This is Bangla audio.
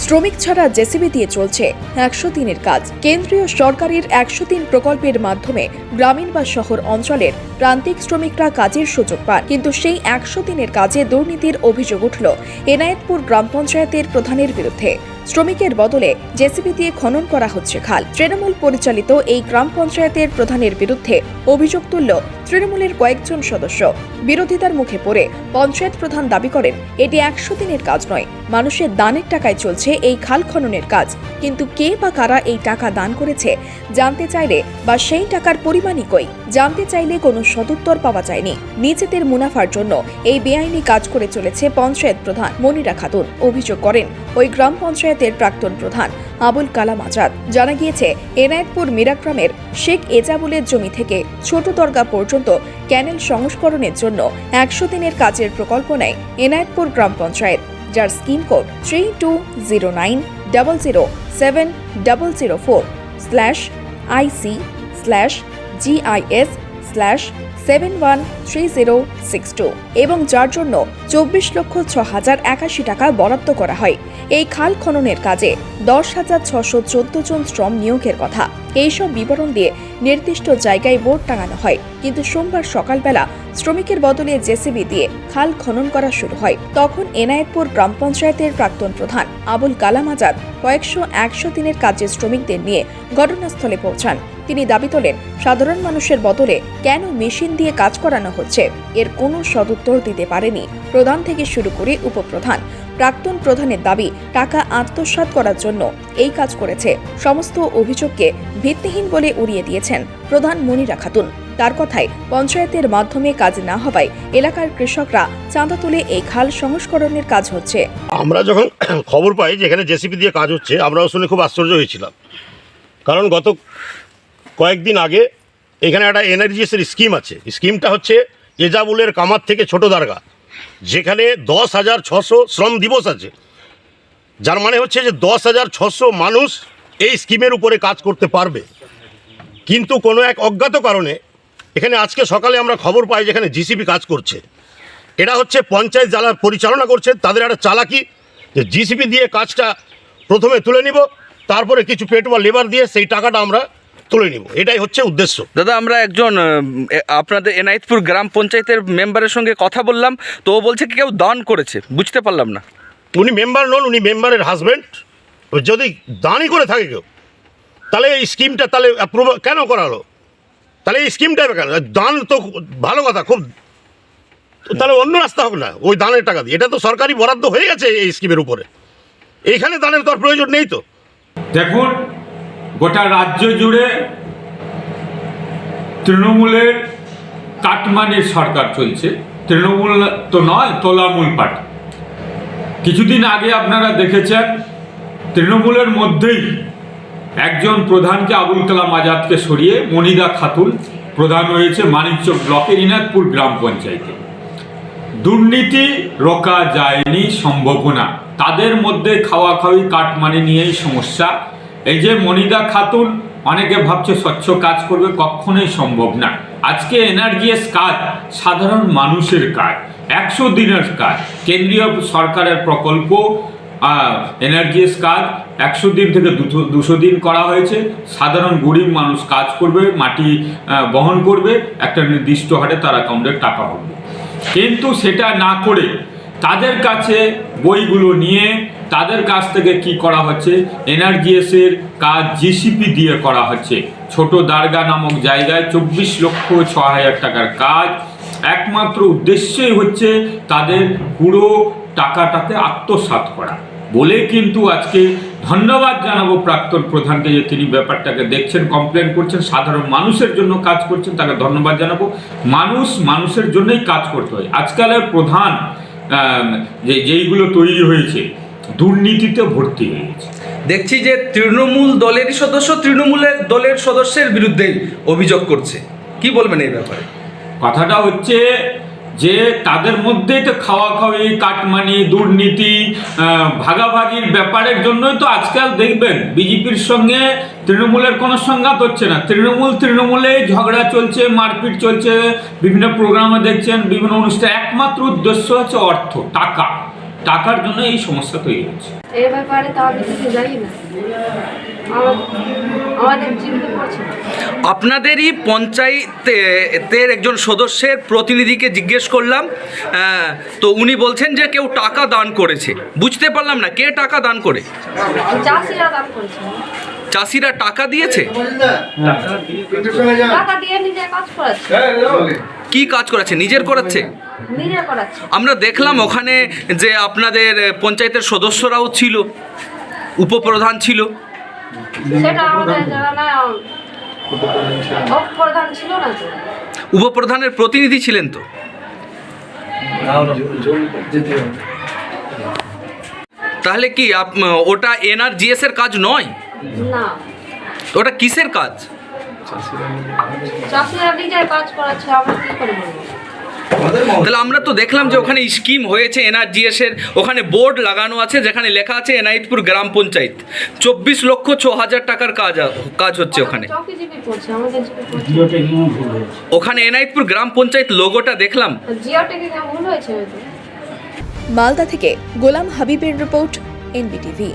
শ্রমিক ছাড়া জেসিবি দিয়ে চলছে একশো দিনের কাজ। কেন্দ্রীয় সরকারের একশো দিন প্রকল্পের মাধ্যমে গ্রামীণ বা শহর অঞ্চলের প্রান্তিক শ্রমিকরা কাজের সুযোগ পান। কিন্তু সেই একশো দিনের কাজে দুর্নীতির অভিযোগ উঠল এনায়েতপুর গ্রাম পঞ্চায়েতের প্রধানের বিরুদ্ধে। শ্রমিকের বদলে জেসিবি দিয়ে খনন করা হচ্ছে খাল। তৃণমূল পরিচালিত এই গ্রাম পঞ্চায়েতের প্রধানের বিরুদ্ধে অভিযোগ তুলল তৃণমূলের কয়েকজন সদস্য বিরোধিতার মুখে পড়ে পঞ্চায়েত প্রধান দাবি করেন, এটি একশো দিনের কাজ নয়। মানুষের দানের টাকায় চলছে এই খাল খননের কাজ। কিন্তু কে বা কারা এই টাকা দান করেছে, জানতে চাইলে বা সেই টাকার পরিমাণই কই? জানতে চাইলে কোনো সদুত্তর পাওয়া যায়নি। নিজেদের মুনাফার জন্য এই বেআইনি কাজ করে চলেছে পঞ্চায়েত প্রধান মনিরা খাতুন। অভিযোগ করেন ওই গ্রাম পঞ্চায়েতের প্রাক্তন প্রধান আবুল কালাম আজাদ। জানা গিয়েছে, এনায়েতপুর মিরাগ্রামের শেখ এজাবুলের জমি থেকে ছোট দরগা পর্যন্ত ক্যানেল সংস্করণের জন্য একশো দিনের কাজের প্রকল্প নেয় এনায়েতপুর গ্রাম পঞ্চায়েত। যার scheme code three two zero nine double zero seven double zero four slash IC slash GIS slash seven one three zero six two এবং যার জন্য চব্বিশ লক্ষ ছ হাজার একাশি টাকা বরাদ্দ করা হয়। এই খাল খননের কাজে দশ হাজার ছশো চোদ্দ জন শ্রম নিয়োগের কথা। এইসব বিবরণ দিয়ে নির্দিষ্ট জায়গায় বোর্ড টাঙানো হয়। কিন্তু সোমবার সকালবেলা শ্রমিকের বদলে জেসিবি দিয়ে খাল খনন করা শুরু হয়। তখন এনায়েতপুর গ্রাম পঞ্চায়েতের প্রাক্তন প্রধান আবুল কালাম আজাদ কয়েকশো একশো দিনের কাজে শ্রমিকদের নিয়ে ঘটনাস্থলে পৌঁছান। তিনি দাবি তোলেন, সাধারণ মানুষের বদলে কেন মেশিন দিয়ে কাজ করানো হচ্ছে? এর কোনো সদুত্তর দিতে পারেনি। প্রধান থেকে শুরু করে উপপ্রধান প্রাক্তন প্রধানের দাবি, টাকা আত্মসাৎ করার জন্য এই কাজ করেছে। সমস্ত অভিযোগকে ভিত্তিহীন বলে উড়িয়ে দিয়েছেন প্রধান মনিরা খাতুন। তার কথায় পঞ্চায়েতের মাধ্যমে কাজ না হওয়ায় এলাকার কৃষকরা চাঁদা তুলে এই খাল সংস্করণের কাজ হচ্ছে। আমরা যখন খবর পাই যে এখানে জেসিপি দিয়ে কাজ হচ্ছে, আমরাও শুনে খুব আশ্চর্য হয়েছিলাম। কারণ গত কয়েকদিন আগে এখানে একটা এনার্জিসের স্কিম আছে। স্কিমটা হচ্ছে এজাবুলের কামার থেকে ছোট দারগা। যেখানে দশ হাজার ছশো শ্রম দিবস আছে। যার মানে হচ্ছে যে দশ হাজার ছশো মানুষ এই স্কিমের উপরে কাজ করতে পারবে। কিন্তু কোনো এক অজ্ঞাত কারণে এখানে আজকে সকালে আমরা খবর পাই যেখানে জিসিপি কাজ করছে। এটা হচ্ছে পঞ্চায়েত যারা পরিচালনা করছে, তাদের একটা চালাকি যে জিসিপি দিয়ে কাজটা প্রথমে তুলে নিব, তারপরে কিছু পেট বা লেবার দিয়ে সেই টাকাটা আমরা তুলে নিব। এটাই হচ্ছে উদ্দেশ্য। দাদা আমরা একজন আপনাদের এনায়েতপুর গ্রাম পঞ্চায়েতের মেম্বারের সঙ্গে কথা বললাম তো ও বলছে কি কেউ দান করেছে বুঝতে পারলাম না। উনি মেম্বার নন উনি মেম্বারের হাজব্যান্ড যদি দানই করে থাকে কেউ তাহলে এই স্কিমটা তাহলে অ্যাপ্রুভ কেন করা হলো তাহলে এই স্কিমটা কেন? দান তো ভালো কথা খুব তো তাহলে অন্য রাস্তা হোক না ওই দানের টাকা দিয়ে। এটা তো সরকারি বরাদ্দ হয়ে গেছে এই স্কিমের উপরে। এইখানে দানের তো আর প্রয়োজন নেই তো। দেখুন গোটা রাজ্য জুড়ে তৃণমূলের কাটমানির সরকার চলছে। তৃণমূল তো নয়, তোলামূল পার্টি। কিছুদিন আগে আপনারা দেখেছেন, তৃণমূলের মধ্যেই একজন প্রধানকে আবুল কালাম আজাদকে সরিয়ে মনিদা খাতুন প্রধান হয়েছে মানিকচক ব্লকের ইনাদপুর গ্রাম পঞ্চায়েতে। দুর্নীতি রোকা যায়নি, সম্ভাবনা। তাদের মধ্যে খাওয়া খাওয়ি, কাটমানি নিয়েই সমস্যা। এই যে মনিদা খাতুন, অনেকে ভাবছে স্বচ্ছ কাজ করবে কখনোই সম্ভব না। আজকে এনার্জিএস কাজ, সাধারণ মানুষের কাজ, একশো দিনের কাজ। কেন্দ্রীয় সরকারের প্রকল্প এনার্জিএস কাজ, একশো দিন থেকে দুশো দুশো দিন করা হয়েছে। সাধারণ গরিব মানুষ কাজ করবে, মাটি বহন করবে, একটা নির্দিষ্ট হারে তার অ্যাকাউন্টে টাকা হবে কিন্তু সেটা না করে তাদের কাছে বইগুলো নিয়ে তাদের কাছ থেকে কি করা হচ্ছে? এনার্জিএসের কাজ জিসিপি দিয়ে করা হচ্ছে। ছোট দারগা নামক জায়গায় চব্বিশ লক্ষ ছ হাজার টাকার কাজ। একমাত্র উদ্দেশ্যই হচ্ছে তাদের পুরো টাকাটাকে আত্মসাৎ করা। বলে কিন্তু আজকে ধন্যবাদ জানাব প্রাক্তন প্রধানকে যে তিনি ব্যাপারটাকে দেখছেন কমপ্লেন করছেন, সাধারণ মানুষের জন্য কাজ করছেন, তাকে ধন্যবাদ জানাব। মানুষ মানুষের জন্যই কাজ করতে হয়। আজকালের প্রধান যে যেইগুলো তৈরি হয়েছে দুর্নীতিতে ভর্তি হয়ে গেছে। দেখছি যে তৃণমূল দলেরই সদস্য তৃণমূলের দলের সদস্যের বিরুদ্ধেই অভিযোগ করছে। কি বলবেন এই ব্যাপারে? কথাটা হচ্ছে যে তাদের মধ্যেই তো খাওয়া খাওয়ি কাটমানি দুর্নীতি ভাগাভাগির ব্যাপারের জন্যই তো আজকাল দেখবেন বিজেপির সঙ্গে তৃণমূলের কোনো সংঘাত হচ্ছে না। তৃণমূল তৃণমূলে ঝগড়া চলছে মারপিট চলছে বিভিন্ন প্রোগ্রামে দেখছেন বিভিন্ন অনুষ্ঠানে। একমাত্র উদ্দেশ্য হচ্ছে অর্থ টাকা। টাকার জন্য এই সমস্যা তৈরি হচ্ছে। এ ব্যাপারে তো আমি কিছু জানি না। আমাদের জীবন করছে আপনাদেরই পঞ্চায়েতের একজন সদস্যের প্রতিনিধিকে জিজ্ঞেস করলাম তো উনি বলছেন যে কেউ টাকা দান করেছে। বুঝতে পারলাম না কে টাকা দান করে? চাষিরা দান করছে। চাষিরা টাকা দিয়েছে? কাজ করাচ্ছে। কি কাজ করেছে নিজের করাচ্ছে? আমরা দেখলাম ওখানে যে আপনাদের পঞ্চায়েতের সদস্যরাও ছিল উপপ্রধান ছিল। উপপ্রধানের প্রতিনিধি ছিলেন তো? তাহলে কি আপ- ওটা এনআরজিএস এর কাজ নয়? না। ওটা কিসের কাজ? তাহলে আমরা তো দেখলাম যে ওখানে স্কিম হয়েছে এনআরজিএস এর ওখানে বোর্ড লাগানো আছে যেখানে লেখা আছে এনাইতপুর গ্রাম পঞ্চায়েত। চব্বিশ লক্ষ ছ হাজার টাকার কাজ কাজ হচ্ছে ওখানে। ওখানে এনাইতপুর গ্রাম পঞ্চায়েত লোগোটা দেখলাম। মালদা থেকে গোলাম হাবিবের রিপোর্ট এনবিটিভি